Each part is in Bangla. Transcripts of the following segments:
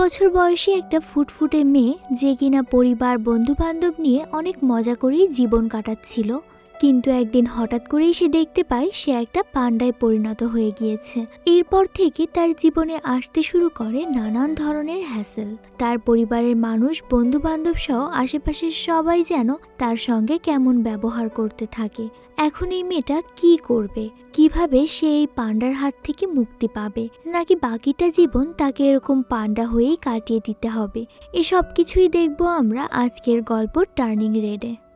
বছর বয়সী একটা ফুটফুটে মেয়ে যে কিনা পরিবার, বন্ধুবান্ধব নিয়ে অনেক মজা করেই জীবন কাটাচ্ছিল। কিন্তু একদিন হঠাৎ করেই সে দেখতে পায় সে একটা পান্ডায় পরিণত হয়ে গিয়েছে। এরপর থেকে তার জীবনে আসতে শুরু করে নানান ধরনের হ্যাসেল তার পরিবারের মানুষ বন্ধু বান্ধব সহ আশেপাশের সবাই যেন তার সঙ্গে কেমন ব্যবহার করতে থাকে। এখন এই মেয়েটা কি করবে? কীভাবে সে এই পান্ডার হাত থেকে মুক্তি পাবে? নাকি বাকিটা জীবন তাকে এরকম পান্ডা হয়েই কাটিয়ে দিতে হবে? এসব কিছুই দেখব আমরা আজকের গল্প টার্নিং রেডে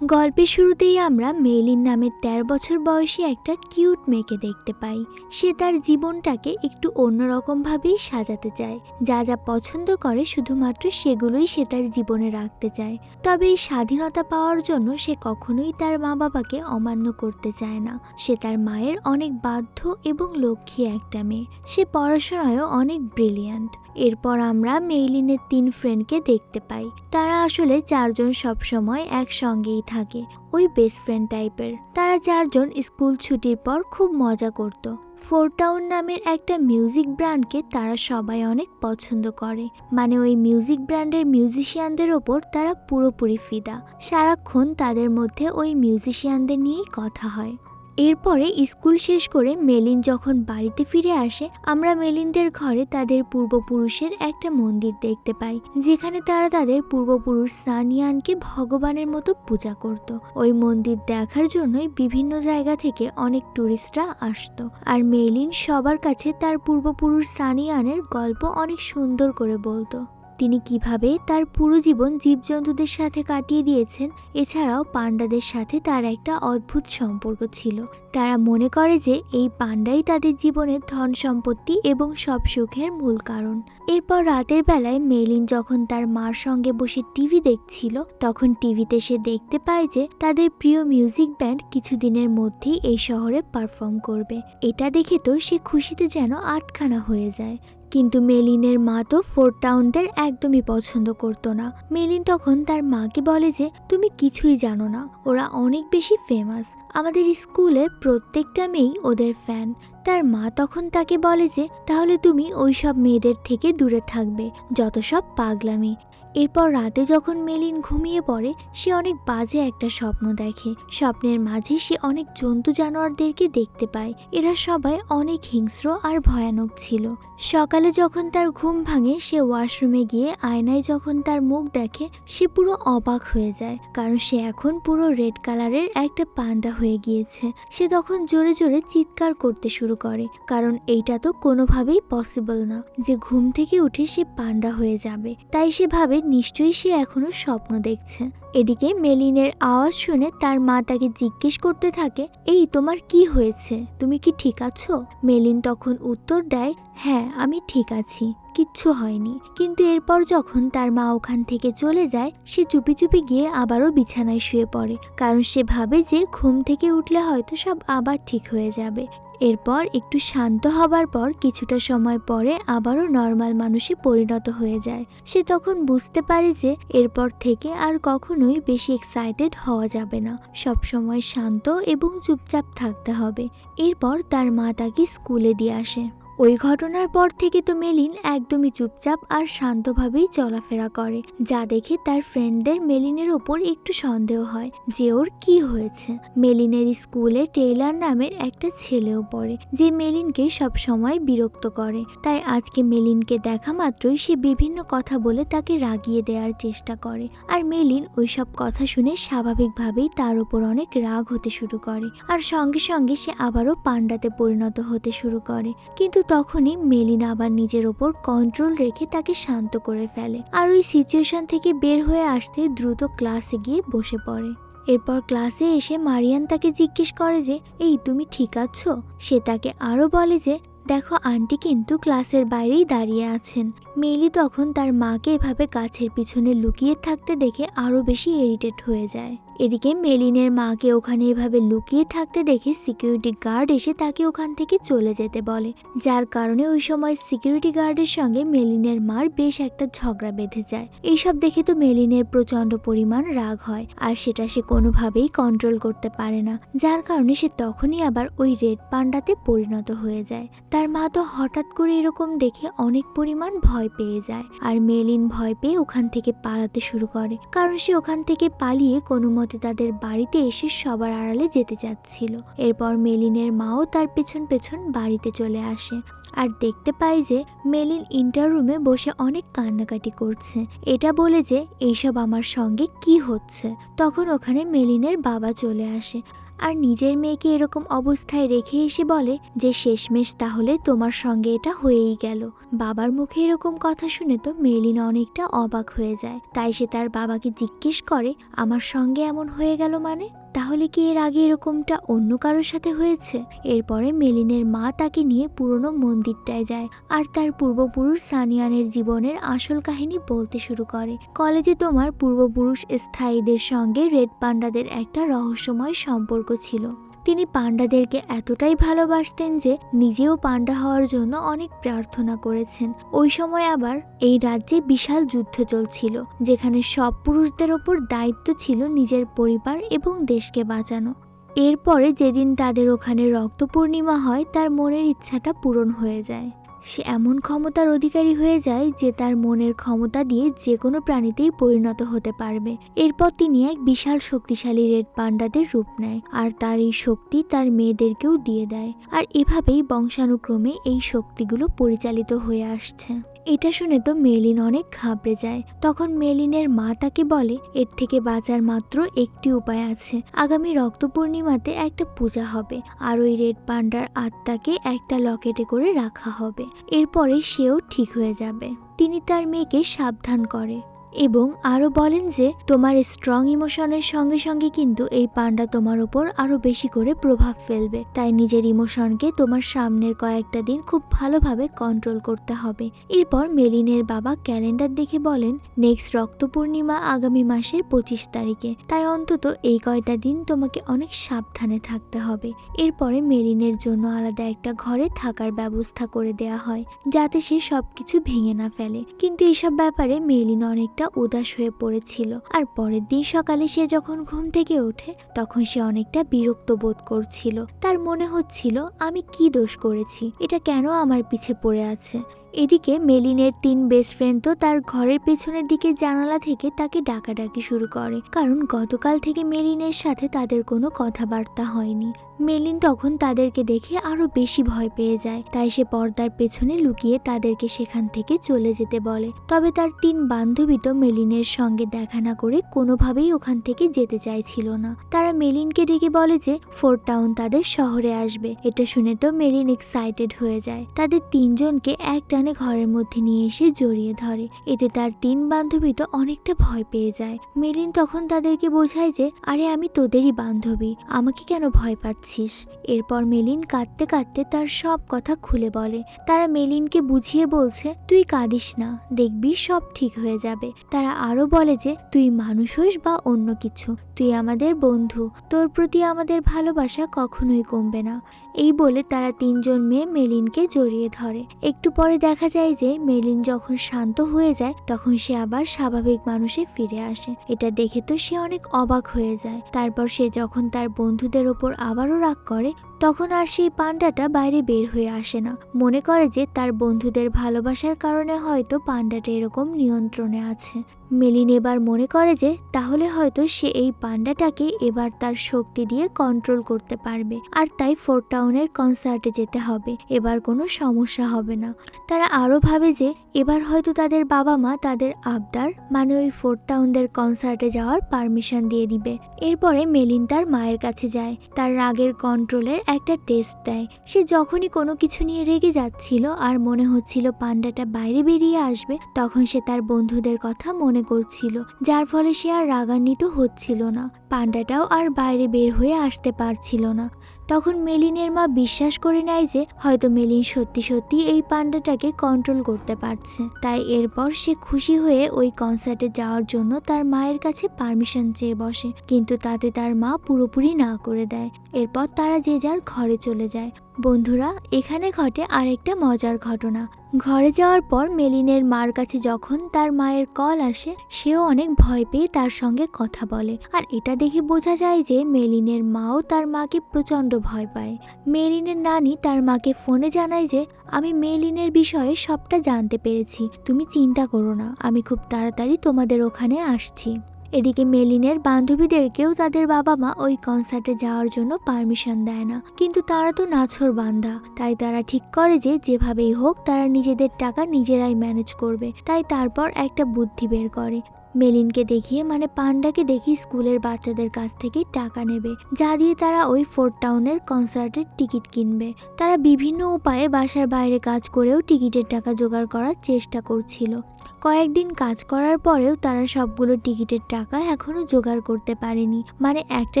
গল্পের শুরুতেই আমরা মেলিন নামের তেরো বছর বয়সী একটা কিউট মেয়েকে দেখতে পাই। সে তার জীবনটাকে একটু অন্যরকমভাবেই সাজাতে চায়। যা যা পছন্দ করে শুধুমাত্র সেগুলোই সে তার জীবনে রাখতে চায়। তবে এই স্বাধীনতা পাওয়ার জন্য সে কখনোই তার মা বাবাকে অমান্য করতে চায় না। সে তার মায়ের অনেক বাধ্য এবং লক্ষ্মী একটা মেয়ে। সে পড়াশোনায়ও অনেক ব্রিলিয়ান্ট। এরপর আমরা মেইলিনের তিন ফ্রেন্ডকে দেখতে পাই। তারা আসলে চারজন সবসময় একসঙ্গেই থাকে, ওই বেস্ট ফ্রেন্ড টাইপের তারা চারজন স্কুল ছুটির পর খুব মজা করত। ফোরটাউন নামের একটা মিউজিক ব্র্যান্ডকে তারা সবাই অনেক পছন্দ করে। মানে ওই মিউজিক ব্র্যান্ডের মিউজিশিয়ানদের ওপর তারা পুরোপুরি ফিদা। সারাক্ষণ তাদের মধ্যে ওই মিউজিশিয়ানদের নিয়েই কথা হয়। এরপরে স্কুল শেষ করে মেলিন যখন বাড়িতে ফিরে আসে, আমরা মেলিনদের ঘরে তাদের পূর্বপুরুষের একটা মন্দির দেখতে পাই, যেখানে তারা তাদের পূর্বপুরুষ সানিয়ানকে ভগবানের মতো পূজা করত। ওই মন্দির দেখার জন্যই বিভিন্ন জায়গা থেকে অনেক টুরিস্টরা আসতো, আর মেলিন সবার কাছে তার পূর্বপুরুষ সানিয়ানের গল্প অনেক সুন্দর করে বলতো। তিনি কীভাবে তার পুরো জীবন জীবজন্তুদের সাথে কাটিয়ে দিয়েছেন, এছাড়াও পান্ডাদের সাথে তার একটা অদ্ভুত সম্পর্ক ছিল। তারা মনে করে যে এই পান্ডাই তাদের জীবনের ধন সম্পত্তি এবং সব সুখের মূল কারণ। এরপর রাতের বেলায় মেলিন যখন তার মার সঙ্গে বসে টিভি দেখছিল, তখন টিভিতে সে দেখতে পায় যে তাদের প্রিয় মিউজিক ব্যান্ড কিছুদিনের মধ্যেই এই শহরে পারফর্ম করবে। এটা দেখে তো সে খুশিতে যেন আটখানা হয়ে যায়। কিন্তু মেলিনের মা তো ফোর্ট টাউনদের একদমই পছন্দ করতো না। মেলিন তখন তার মাকে বলে যে, তুমি কিছুই জানো না, ওরা অনেক বেশি ফেমাস আমাদের স্কুলের প্রত্যেকটা মেয়েই ওদের ফ্যান তার মা তখন তাকে বলে যে, তাহলে তুমি ওই সব মেয়েদের থেকে দূরে থাকবে, যত সব পাগলামি। এরপর রাতে যখন মেলিন ঘুমিয়ে পড়ে, সে অনেক বাজে একটা স্বপ্ন দেখে। স্বপ্নের মাঝে সে অনেক জন্তু জানোয়ারদেরকে দেখতে পায়। এরা সবাই অনেক হিংস্র আর ভয়ানক ছিল। সকালে যখন তার ঘুম ভাঙে, সে ওয়াশরুমে গিয়ে আয়নায় যখন তার মুখ দেখে, সে পুরো অবাক হয়ে যায়। কারণ সে এখন পুরো রেড কালারের একটা পান্ডা হয়ে গিয়েছে। সে তখন জোরে জোরে চিৎকার করতে শুরু করে। কারণ এইটা তো কোনোভাবেই পসিবল না যে ঘুম থেকে উঠে সে পান্ডা হয়ে যাবে। তাই সে ভাবে নিশ্চয়ই সে এখনও স্বপ্ন দেখছে। এদিকে মেলিনের আওয়াজ শুনে তার মা তাকে জিজ্ঞেস করতে থাকে, এই, তোমার কি হয়েছে? তুমি কি ঠিক আছো? মেলিন তখন উত্তর দেয় হ্যাঁ আমি ঠিক আছি, কিচ্ছু হয়নি। কিন্তু এরপর যখন তার মা ওখান থেকে চলে যায়, সে চুপি চুপি গিয়ে আবারও বিছানায় শুয়ে পড়ে, কারণ সে ভাবে যে ঘুম থেকে উঠলে হয়তো সব আবার ঠিক হয়ে যাবে। এরপর একটু শান্ত হবার পর কিছুটা সময় পরে আবারও নর্মাল মানুষে পরিণত হয়ে যায়। সে তখন বুঝতে পারে যে এরপর থেকে আর কখনোই বেশি এক্সাইটেড হওয়া যাবে না। সব সময় শান্ত এবং চুপচাপ থাকতে হবে। এরপর তার মা তাকে স্কুলে দিয়ে আসে। ওই ঘটনার পর থেকে তো মেলিন একদমই চুপচাপ আর শান্তভাবেই চলাফেরা করে, যা দেখে তার ফ্রেন্ডদের মেলিনের ওপর একটু সন্দেহ হয় যে ওর কি হয়েছে। মেলিনের স্কুলে টেইলার নামের একটা ছেলেও পড়ে, যে মেলিনকে সব সময় বিরক্ত করে। তাই আজকে মেলিনকে দেখা মাত্রই সে বিভিন্ন কথা বলে তাকে রাগিয়ে দেওয়ার চেষ্টা করে। আর মেলিন ওইসব কথা শুনে স্বাভাবিকভাবেই তার ওপর অনেক রাগ হতে শুরু করে। আর সঙ্গে সঙ্গে সে আবারও পান্ডাতে পরিণত হতে শুরু করে। কিন্তু তখনই মেলিনা আবার নিজের ওপর কন্ট্রোল রেখে তাকে শান্ত করে ফেলে আর ওই সিচুয়েশন থেকে বের হয়ে আসতে দ্রুত ক্লাসে গিয়ে বসে পড়ে। এরপর ক্লাসে এসে মারিয়ান তাকে জিজ্ঞেস করে যে, এই, তুমি ঠিক আছো? সে তাকে আরও বলে যে, দেখো আন্টি কিন্তু ক্লাসের বাইরেই দাঁড়িয়ে আছেন। মেলি তখন তার মাকে এভাবে গাছের পিছনে লুকিয়ে থাকতে দেখে আরও বেশি ইরিটেট হয়ে যায়। এদিকে মেলিনের মাকে ওখানে এভাবে লুকিয়ে থাকতে দেখে সিকিউরিটি গার্ড এসে তাকে ওখান থেকে চলে যেতে বলে, যার কারণে ওই সময় সিকিউরিটি গার্ডের সঙ্গে মেলিনের মার বেশ একটা ঝগড়া বেঁধে যায়। এইসব দেখে তো মেলিনের প্রচণ্ড পরিমাণ রাগ হয়, আর সেটা সে কোনোভাবেই কন্ট্রোল করতে পারে না, যার কারণে সে তখনই আবার ওই রেড পান্ডাতে পরিণত হয়ে যায়। তার মা তো হঠাৎ করে এরকম দেখে অনেক পরিমাণ ভয় পেয়ে যায়, আর মেলিন ভয় পেয়ে ওখান থেকে পালাতে শুরু করে, কারণ সে ওখান থেকে পালিয়ে কোনো মতে তাদের বাড়িতে এসে সবার আড়ালে যেতে চাচ্ছিল। এরপর মেলিনের মাও তার পেছন পেছন বাড়িতে চলে আসে। আর দেখতে পাই যে, মেলিন ইন্টার রুমে বসে অনেক কান্নাকাটি করছে। এটা বলে যে, এইসব আমার সঙ্গে কি হচ্ছে? তখন ওখানে মেলিনের বাবা চলে আসে। আর নিজের মেয়েকে এরকম অবস্থায় রেখে এসে বলে যে, শেষমেশ তাহলে তোমার সঙ্গে এটা হয়েই গেল। বাবার মুখে এরকম কথা শুনে তো মেলিনা অনেকটা অবাক হয়ে যায়। তাই সে তার বাবাকে জিজ্ঞেস করে, আমার সঙ্গে এমন হয়ে গেল মানে? তাহলে কি এর আগে এরকমটা অন্য কারোর সাথে হয়েছে? এরপরে মেলিনের মা তাকে নিয়ে পুরনো মন্দিরটায় যায় আর তার পূর্বপুরুষ সানিয়ানের জীবনের আসল কাহিনী বলতে শুরু করে। কলেজে তোমার পূর্বপুরুষ স্থায়ীদের সঙ্গে রেড পান্ডাদের একটা রহস্যময় সম্পর্ক ছিল। তিনি পাণ্ডাদেরকে এতটাই ভালোবাসতেন যে নিজেও পাণ্ডা হওয়ার জন্য অনেক প্রার্থনা করেছেন। ওই সময় আবার এই রাজ্যে বিশাল যুদ্ধ চলছিল, যেখানে সব পুরুষদের ওপর দায়িত্ব ছিল নিজের পরিবার এবং দেশকে বাঁচানো। এরপরে যেদিন তাদের ওখানে রক্ত পূর্ণিমা হয়, তার মনের ইচ্ছাটা পূরণ হয়ে যায়। সে এমন ক্ষমতার অধিকারী হয়ে যায় যে তার মনের ক্ষমতা দিয়ে যে কোনো প্রাণীতেই পরিণত হতে পারবে। এরপর তিনি এক বিশাল শক্তিশালী রেড পান্ডাদের রূপ নেয় আর তার এই শক্তি তার মেয়েদেরকেও দিয়ে দেয়। আর এভাবেই বংশানুক্রমে এই শক্তিগুলো পরিচালিত হয়ে আসছে। এটা শুনে তো মেলিন অনেক ঘাবড়ে যায়। তখন মেলিনের মা তাকে বলে, এর থেকে বাঁচার মাত্র একটি উপায় আছে। আগামী রক্ত পূর্ণিমাতে একটা পূজা হবে, আর ওই রেড পান্ডার আত্মাকে একটা লকেটে করে রাখা হবে। এরপরে সেও ঠিক হয়ে যাবে। তিনি তার মেয়েকে সাবধান করে। এবং আরও বলেন যে, তোমার স্ট্রং ইমোশনের সঙ্গে সঙ্গে কিন্তু এই পান্ডা তোমার ওপর আরও বেশি করে প্রভাব ফেলবে। তাই নিজের ইমোশনকে তোমার সামনের কয়েকটা দিন খুব ভালোভাবে কন্ট্রোল করতে হবে। এরপর মেলিনের বাবা ক্যালেন্ডার দেখে বলেন নেক্সট রক্ত পূর্ণিমা আগামী মাসের পঁচিশ তারিখে। তাই অন্তত এই কয়টা দিন তোমাকে অনেক সাবধানে থাকতে হবে। এরপরে মেলিনের জন্য আলাদা একটা ঘরে থাকার ব্যবস্থা করে দেয়া হয়, যাতে সে সবকিছু ভেঙে না ফেলে। কিন্তু এইসব ব্যাপারে মেলিন অনেকটা উদাস হয়ে পড়েছিল। আর পরের দিন সকালে সে যখন ঘুম থেকে ওঠে, তখন সে অনেকটা বিরক্ত বোধ করছিল। তার মনে হচ্ছিল, আমি কি দোষ করেছি? এটা কেন আমার পিছে পড়ে আছে? এদিকে মেলিনের তিন বেস্ট ফ্রেন্ড তো তার ঘরের পেছনের দিকে জানালা থেকে তাকে ডাকাডাকি শুরু করে। কারণ গতকাল থেকে মেলিনের সাথে তাদের কোনো কথাবার্তা হয়নি। মেলিন তখন তাদেরকে দেখে আরও বেশি ভয় পেয়ে যায়। তাই সে পর্দার পেছনে লুকিয়ে তাদেরকে সেখান থেকে চলে যেতে বলে। তবে তার তিন বান্ধবী তো মেলিনের সঙ্গে দেখা না করে কোনোভাবেই ওখান থেকে যেতে চাইছিল না। তারা মেলিনকে ডেকে বলে যে ফোর টাউন তাদের শহরে আসবে। এটা শুনে তো মেলিন এক্সাইটেড হয়ে যায়। তাদের তিনজনকে এক টানে ঘরের মধ্যে নিয়ে এসে জড়িয়ে ধরে। এতে তার তিন বান্ধবী তো অনেকটা ভয় পেয়ে যায়। মেলিন তখন তাদেরকে বোঝায় যে, আরে, আমি তোদেরই বান্ধবী, আমাকে কেন ভয় পাচ্ছিস? এরপর মেলিন কাঁদতে কাঁদতে তার সব কথা খুলে বলে। তারা মেলিনকে বুঝিয়ে বলছে, তুই কাঁদিস না, দেখবি সব ঠিক হয়ে যাবে। তারা আরও বলে যে, তুই মানুষ হোস বা অন্য কিছু, তুই আমাদের বন্ধু, তোর প্রতি আমাদের ভালোবাসা কখনোই কমবে না। এই বলে তারা তিনজন মেয়ে মেলিনকে জড়িয়ে ধরে। একটু পরে দেখা যায় যে মেলিন যখন শান্ত হয়ে যায়, তখন সে আবার স্বাভাবিক মানুষে ফিরে আসে। এটা দেখে তো সে অনেক অবাক হয়ে যায়। তারপর সে যখন তার বন্ধুদের ওপর আবারও রাগ করে তখন আর সেই পান্ডাটা বাইরে বের হয়ে আসে না। মনে করে যে তার বন্ধুদের ভালোবাসার কারণে হয়তো পান্ডাটা এরকম নিয়ন্ত্রণে আছে। মেলিন এবার মনে করে যে তাহলে হয়তো সে এই পান্ডাটাকে এবার তার শক্তি দিয়ে কন্ট্রোল করতে পারবে আর তাই ফোর্ট টাউনের কনসার্টে যেতে হবে। এবার কোনো সমস্যা হবে না। তারা আরও ভাবে যে এবার হয়তো তাদের বাবা মা তাদের আবদার মানে ওই ফোর্ট টাউনদের কনসার্টে যাওয়ার পারমিশন দিয়ে দিবে। এরপরে মেলিন তার মায়ের কাছে যায়। তার রাগের কন্ট্রোলের একটা টেস্ট দেয়। সে যখনই কোনো কিছু নিয়ে রেগে যাচ্ছিল আর মনে হচ্ছিল পান্ডাটা বাইরে বেরিয়ে আসবে, তখন সে তার বন্ধুদের কথা মনে করছিল, যার ফলে সে আর রাগান্বিত হচ্ছিল না। পান্ডাটাও আর বাইরে বের হয়ে আসতে পারছিল না। তখন মেলিনের মা বিশ্বাস করে নেয় যে হয়তো মেলিন সত্যি সত্যি এই পান্ডাটাকে কন্ট্রোল করতে পারছে। তাই এরপর সে খুশি হয়ে ওই কনসার্টে যাওয়ার জন্য তার মায়ের কাছে পারমিশন চেয়ে বসে। কিন্তু তাতে তার মা পুরোপুরি না করে দেয়। এরপর তারা যে যার ঘরে চলে যায়। বন্ধুরা, এখানে ঘটে আরেকটা মজার ঘটনা। ঘরে যাওয়ার পর মেলিনের মার কাছে যখন তার মায়ের কল আসে, সেও অনেক ভয় পেয়ে তার সঙ্গে কথা বলে। আর এটা দেখে বোঝা যায় যে মেলিনের মাও তার মাকে প্রচণ্ড ভয় পায়। মেলিনের নানি তার মাকে ফোনে জানায় যে, আমি মেলিনের বিষয়ে সবটা জানতে পেরেছি। তুমি চিন্তা করো না। আমি খুব তাড়াতাড়ি তোমাদের ওখানে আসছি। এদিকে মেলিনের বান্ধবীদেরকেও তাদের বাবা মা ওই কনসার্টে যাওয়ার জন্য পারমিশন দেয় না। কিন্তু তারা তো নাছর বান্ধা তাই তারা ঠিক করে যে, যেভাবেই হোক, তারা নিজেদের টাকা নিজেরাই ম্যানেজ করবে। তাই তারপর একটা বুদ্ধি বের করে। মেলিনকে দেখিয়ে মানে পান্ডাকে দেখিয়ে স্কুলের বাচ্চাদের কাছ থেকে টাকা নেবে, যা দিয়ে তারা ওই ফোর্ট টাউনের কনসার্টের টিকিট কিনবে। তারা বিভিন্ন উপায়ে বাসার বাইরে কাজ করেও টিকিটের টাকা জোগাড় করার চেষ্টা করছিল। কয়েকদিন কাজ করার পরেও তারা সবগুলো টিকিটের টাকা এখনও জোগাড় করতে পারেনি মানে একটা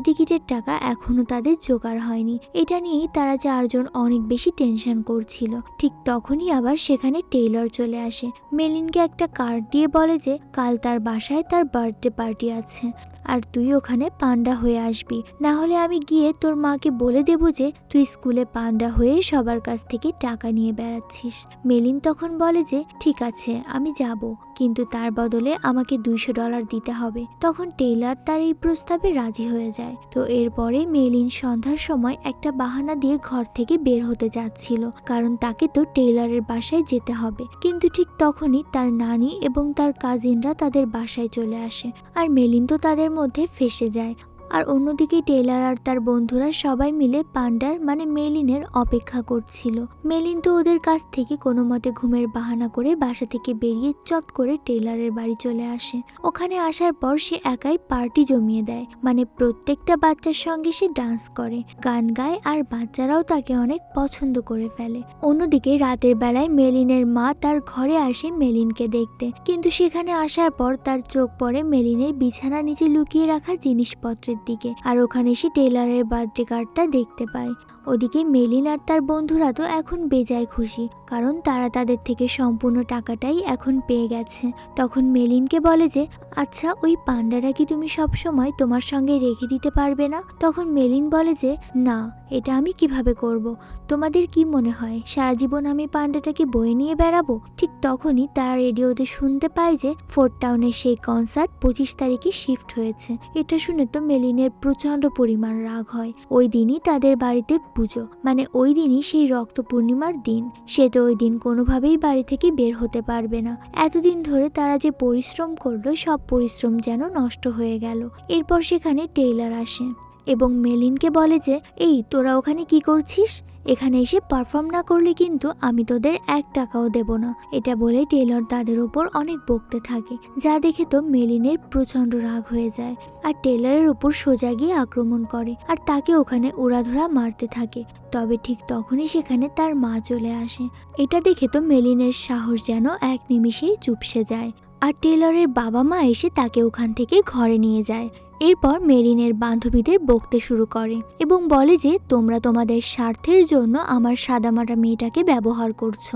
টিকিটের টাকা এখনও তাদের জোগাড় হয়নি। এটা নিয়েই তারা চারজন অনেক বেশি টেনশন করছিল। ঠিক তখনই আবার সেখানে টেইলর চলে আসে। মেলিনকে একটা কার্ড দিয়ে বলে যে, কাল তার বাসায় তার বার্থডে পার্টি আছে। আর তুই ওখানে পান্ডা হয়ে আসবি। না হলে আমি গিয়ে তোর মাকে বলে দেবো যে, তুই স্কুলে পান্ডা হয়ে সবার কাছ থেকে টাকা নিয়ে বেড়াচ্ছিস। মেলিন তখন বলে যে, ঠিক আছে, আমি যাব। কিন্তু তার বদলে আমাকে দুইশো ডলার দিতে হবে। তখন টেইলার তার এই প্রস্তাবে রাজি হয়ে যায়। তো এরপরে মেলিন সন্ধ্যার সময় একটা বাহানা দিয়ে ঘর থেকে বের হতে যাচ্ছিল, কারণ তাকে তো টেইলারের বাসায় যেতে হবে। কিন্তু ঠিক তখনই তার নানি এবং তার কাজিনরা তাদের বাসায় চলে আসে, আর মেলিন তো তাদের মধ্যে ফেসে যায়। আর অন্যদিকে টেইলার আর তার বন্ধুরা সবাই মিলে পান্ডার মানে মেলিনের অপেক্ষা করছিল। মেলিন তো ওদের কাছ থেকে কোনো মতে ঘুমের বাহানা করে বাসা থেকে বেরিয়ে চট করে টেইলারের বাড়ি চলে আসে। ওখানে আসার পর সে একাই পার্টি জমিয়ে দেয় মানে প্রত্যেকটা বাচ্চার সঙ্গে সে ডান্স করে, গান গায় আর বাচ্চারাও তাকে অনেক পছন্দ করে ফেলে। অন্যদিকে রাতের বেলায় মেলিনের মা তার ঘরে আসে মেলিনকে দেখতে, কিন্তু সেখানে আসার পর তার চোখ পড়ে মেলিনের বিছানার নিচে লুকিয়ে রাখা জিনিসপত্রের দিকে। আর ওখানে সে টেলারের বার্থডে কার্ডটা দেখতে পায়। ওদিকে মেলিন আর তার বন্ধুরা তো এখন বেজায় খুশি, কারণ তারা তাদের থেকে সম্পূর্ণ টাকাটাই এখন পেয়ে গেছে। তখন মেলিনকে বলে যে আচ্ছা ওই পান্ডাটা কি তুমি সব সময় তোমার সঙ্গে রেখে দিতে পারবে না? তখন মেলিন বলে যে, না, এটা আমি কীভাবে করব। তোমাদের কি মনে হয়, সারা জীবন আমি পান্ডাটাকে বয়ে নিয়ে বেড়াবো? ঠিক তখনই তারা রেডিওতে শুনতে পায় যে, ফোর্ট টাউনের সেই কনসার্ট পঁচিশ তারিখে শিফট হয়েছে। এটা শুনে তো মেলিনের প্রচণ্ড পরিমাণ রাগ হয়। ওই দিনই তাদের বাড়িতে পুজো। মানে ওই দিনই সেই রক্ত পূর্ণিমার দিন। সে তো ওই দিন কোনোভাবেই বাড়ি থেকে বের হতে পারবে না। এতদিন ধরে তারা যে পরিশ্রম করল, সব পরিশ্রম যেন নষ্ট হয়ে গেল। এরপর সেখানে টেইলার আসে এবং মেলিনকে বলে যে, এই, তোরা ওখানে কি করছিস? এখানে এসে পারফর্ম না করলে কিন্তু আমি তোদের এক টাকাও দেব না। এটা বলে টেলর তাদের ওপর অনেক বকতে থাকে। যা দেখে তো মেলিনের প্রচণ্ড রাগ হয়ে যায় আর টেলরের উপর সোজা গিয়ে আক্রমণ করে আর তাকে ওখানে উড়াধুরা মারতে থাকে। তবে ঠিক তখনই সেখানে তার মা চলে আসে। এটা দেখে তো মেলিনের সাহস যেন এক নিমিষেই চুপসে যায়। আর টেলরের বাবা মা এসে তাকে ওখান থেকে ঘরে নিয়ে যায়। এরপর মেরিনের বান্ধবীদের বকতে শুরু করে এবং বলে যে, তোমরা তোমাদের স্বার্থের জন্য আমার সাদামাটা মেয়েটাকে ব্যবহার করছ।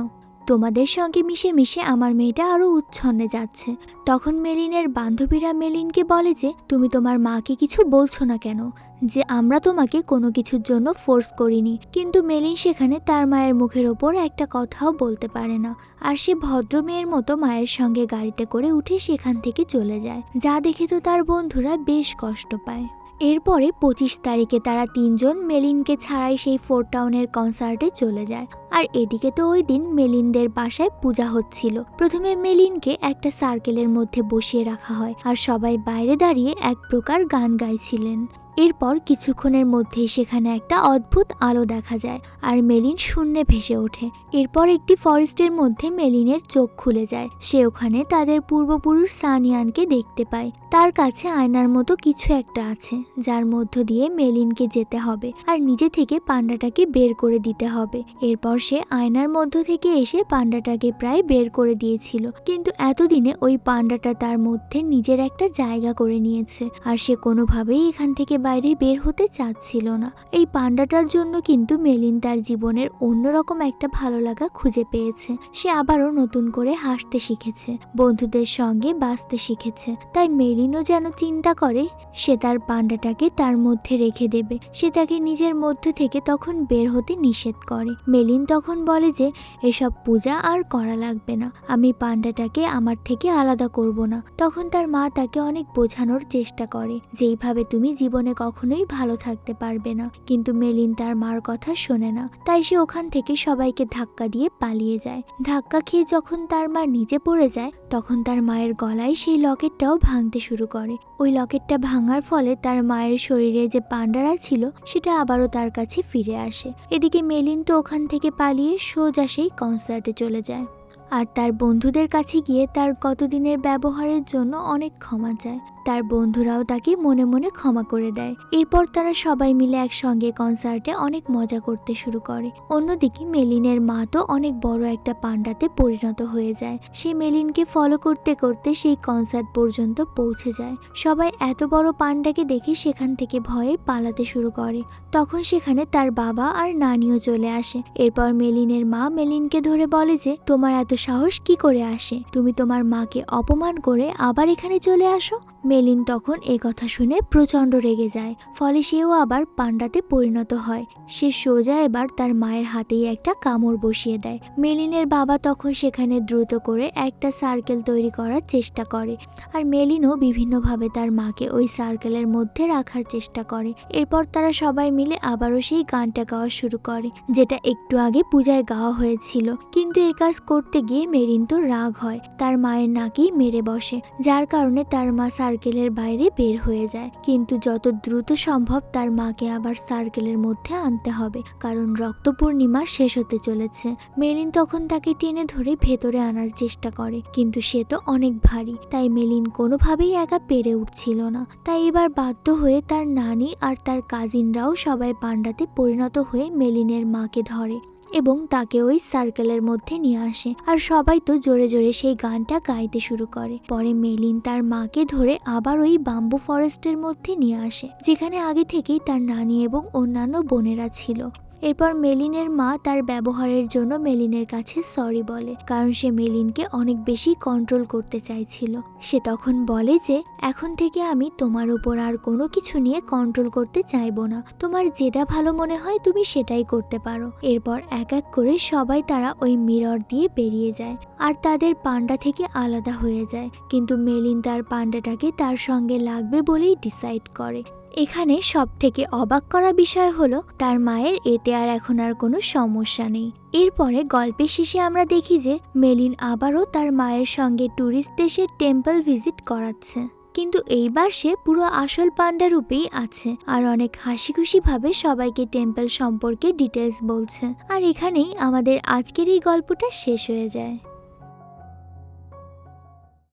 তোমাদের সঙ্গে মিশে মিশে আমার মেয়েটা আরও উচ্ছন্নে যাচ্ছে। তখন মেলিনের বান্ধবীরা মেলিনকে বলে যে, তুমি তোমার মাকে কিছু বলছো না কেন? যে আমরা তোমাকে কোনো কিছুর জন্য ফোর্স করিনি। কিন্তু মেলিন সেখানে তার মায়ের মুখের ওপর একটা কথাও বলতে পারে না। আর সে ভদ্র মেয়ের মতো মায়ের সঙ্গে গাড়িতে করে উঠে সেখান থেকে চলে যায়। যা দেখে তো তার বন্ধুরা বেশ কষ্ট পায়। এরপরে পঁচিশ তারিখে তারা তিনজন মেলিনকে ছাড়াই সেই ফোর টাউনের কনসার্টে চলে যায়। আর এদিকে তো ওই দিন মেলিনদের বাসায় পূজা হচ্ছিল। প্রথমে মেলিনকে একটা সার্কেলের মধ্যে বসিয়ে রাখা হয় আর সবাই বাইরে দাঁড়িয়ে এক প্রকার গান গাইছিলেন। এরপর কিছুক্ষণের মধ্যেই সেখানে একটা অদ্ভুত আলো দেখা যায় আর মেলিন শূন্যে ভেসে ওঠে। এরপর একটি ফরেস্টের মধ্যে মেলিনের চোখ খুলে যায়। সে ওখানে তাদের পূর্বপুরুষ সানিয়ানকে দেখতে পায়। তার কাছে আয়নার মতো কিছু একটা আছে, যার মধ্য দিয়ে মেলিনকে যেতে হবে আর নিজে থেকে পান্ডাটাকে বের করে দিতে হবে। এরপর সে আয়নার মধ্য থেকে এসে পান্ডাটাকে প্রায় বের করে দিয়েছিল। কিন্তু এতদিনে ওই পান্ডাটা তার মধ্যে নিজের একটা জায়গা করে নিয়েছে আর সে কোনোভাবেই এখান থেকে বাইরে বের হতে চাচ্ছিল না। এই পান্ডাটার জন্য কিন্তু মেলিন তার জীবনের অন্যরকম একটা ভালো লাগা খুঁজে পেয়েছে। সে আবারও নতুন করে হাসতে শিখেছে, বন্ধুদের সঙ্গে বাঁচতে শিখেছে। তাই মেলিনও যেন চিন্তা করে, সে তার পান্ডাটাকে তার মধ্যে রেখে দেবে। সে তাকে নিজের মধ্যে থেকে তখন বের হতে নিষেধ করে। মেলিন তখন বলে যে, এসব পূজা আর করা লাগবে না। আমি পান্ডাটাকে আমার থেকে আলাদা করব না। তখন তার মা তাকে অনেক বোঝানোর চেষ্টা করে যেইভাবে তুমি জীবনে কখনোই ভালো থাকতে পারবে না। কিন্তু মেলিন তার মার কথা শোনে না। তাই সে ওখান থেকে সবাইকে ধাক্কা দিয়ে পালিয়ে যায়। ধাক্কা খেয়ে যখন তার মা নিচে পড়ে যায়, তখন তার মায়ের গলায় সেই লকেটটাও ভাঙতে শুরু করে। ওই লকেটটা ভাঙার ফলে তার মায়ের শরীরে যে পান্ডারা ছিল, সেটা আবারও তার কাছে ফিরে আসে। এদিকে মেলিন তো ওখান থেকে পালিয়ে সোজা সেই কনসার্টে চলে যায়। আর তার বন্ধুদের কাছে গিয়ে তার কতদিনের ব্যবহারের জন্য অনেক ক্ষমা চায়। তার বন্ধুরাও তাকে মনে মনে ক্ষমা করে দেয়। এরপর তারা সবাই মিলে একসঙ্গে কনসার্টে অনেক মজা করতে শুরু করে। অন্যদিকে মেলিনের মা তো অনেক বড় একটা পান্ডাতে পরিণত হয়ে যায়। সে মেলিনকে ফলো করতে করতে সেই কনসার্ট পর্যন্ত পৌঁছে যায়। সবাই এত বড় পান্ডাকে দেখে সেখান থেকে ভয়ে পালাতে শুরু করে। তখন সেখানে তার বাবা আর নানিও চলে আসে। এরপর মেলিনের মা মেলিনকে ধরে বলে যে, তোমার এত সাহস কি করে আসে? তুমি তোমার মাকে অপমান করে আবার এখানে চলে আসো? মেলিন তখন এ কথা শুনে প্রচণ্ড রেগে যায়, ফলে সেও আবার পান্ডাতে পরিণত হয়। সে সোজা এবার তার মায়ের হাতেই একটা কামড় বসিয়ে দেয়। মেলিনের বাবা তখন সেখানে দ্রুত করে একটা সার্কেল তৈরি করার চেষ্টা করে আর মেলিনও বিভিন্নভাবে তার মাকে ওই সার্কেলের মধ্যে রাখার চেষ্টা করে। এরপর তারা সবাই মিলে আবারও সেই গানটা গাওয়া শুরু করে, যেটা একটু আগে পূজায় গাওয়া হয়েছিল। কিন্তু এই কাজ করতে গিয়ে মেরিন তো রাগ হয়, তার মায়ের নাকেই মেরে বসে, যার কারণে তার মা সার্কেলের বাইরে বের হয়ে যায়। কিন্তু যত দ্রুত সম্ভব তার মাকে আবার সার্কেলের মধ্যে আনতে হবে, কারণ রক্ত পূর্ণিমা শেষ হতে চলেছে। মেলিন তখন তাকে টেনে ধরে ভেতরে আনার চেষ্টা করে, কিন্তু সে তো অনেক ভারী, তাই মেলিন কোনোভাবেই একা পেরে উঠছিল না। তাই এবার বাধ্য হয়ে তার নানি আর তার কাজিনরাও সবাই পান্ডাতে পরিণত হয়ে মেলিনের মাকে ধরে। এবং তাকে ওই সার্কেলের মধ্যে নিয়ে আসে। আর সবাই তো জোরে জোরে সেই গানটা গাইতে শুরু করে। পরে মেলিন তার মাকে ধরে আবার ওই বাম্বু ফরেস্টের মধ্যে নিয়ে আসে, যেখানে আগে থেকেই তার নানি এবং অন্যান্য বোনেরা ছিল। এরপর মেলিনের মা তার ব্যবহারের জন্য মেলিনের কাছে সরি বলে, কারণ সে মেলিনকে অনেক বেশি কন্ট্রোল করতে চাইছিল। সে তখন বলে যে, এখন থেকে আমি তোমার উপর আর কোনো কিছু নিয়ে কন্ট্রোল করতে চাইব না। তোমার যেটা ভালো মনে হয় তুমি সেটাই করতে পারো। এরপর এক এক করে সবাই তারা ওই মিরর দিয়ে বেরিয়ে যায় আর তাদের পান্ডা থেকে আলাদা হয়ে যায়। কিন্তু মেলিন তার পান্ডাটাকে তার সঙ্গে লাগবে বলেই ডিসাইড করে। এখানে সব থেকে অবাক করা বিষয় হলো, তার মায়ের এতে আর এখন আর কোনো সমস্যা নেই। এরপরে গল্পের শেষে আমরা দেখি যে, মেলিন আবারও তার মায়ের সঙ্গে ট্যুরিস্ট দেশের টেম্পল ভিজিট করাচ্ছে। কিন্তু এইবার সে পুরো আসল পান্ডা রূপেই আছে আর অনেক হাসি খুশি ভাবে সবাইকে টেম্পল সম্পর্কে ডিটেলস বলছে। আর এখানেই আমাদের আজকের এই গল্পটা শেষ হয়ে যায়।